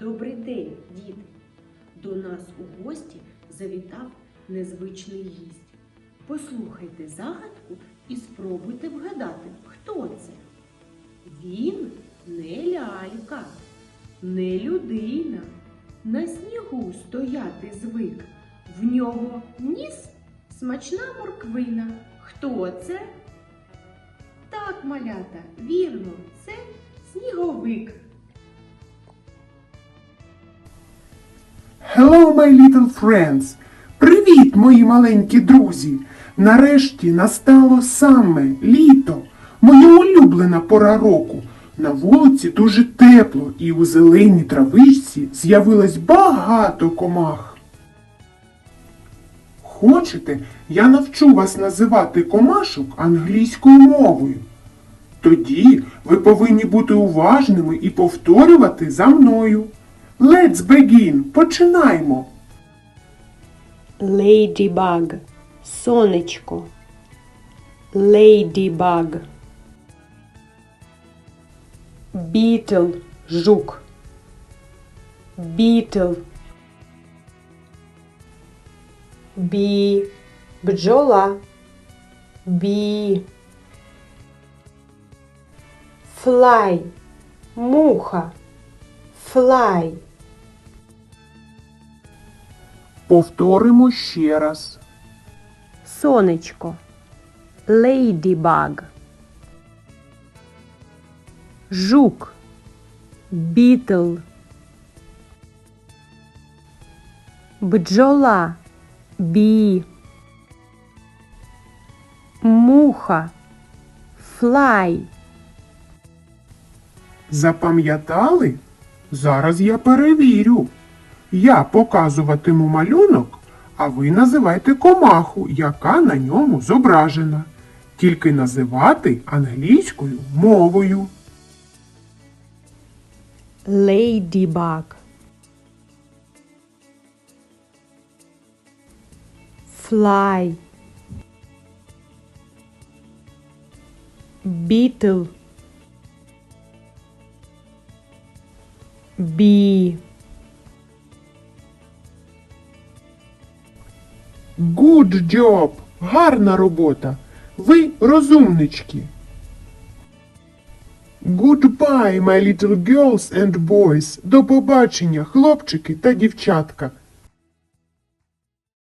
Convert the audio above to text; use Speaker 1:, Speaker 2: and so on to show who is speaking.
Speaker 1: Добрий день, діти! До нас у гості завітав незвичний гість. Послухайте загадку і спробуйте вгадати, хто це. Він не лялька, не людина. На снігу стояти звик. В нього ніс смачна морквина. Хто це? Так, малята, вірно, це сніговик.
Speaker 2: Hello, my little friends! Привіт, мої маленькі друзі! Нарешті настало саме літо, моя улюблена пора року. На вулиці дуже тепло, і у зеленій травичці з'явилось багато комах. Хочете, я навчу вас називати комашок англійською мовою? Тоді ви повинні бути уважними і повторювати за мною. Let's begin! Починаймо!
Speaker 3: Ladybug – сонечко. Ladybug. Beetle – жук. Beetle. Бі – бджола. Бі. Fly – муха. Fly.
Speaker 2: Повторимо ще раз.
Speaker 3: Сонечко. Ladybug. Жук. Бітл. Бджола. Бі. Муха. Флай.
Speaker 2: Запам'ятали? Зараз я перевірю. Я показуватиму малюнок, а ви називайте комаху, яка на ньому зображена. Тільки називати англійською мовою.
Speaker 3: Ladybug. Fly. Beetle. Bee.
Speaker 2: Good job! Гарна робота! Ви розумнички! Goodbye, my little girls and boys. До побачення, хлопчики та дівчатка.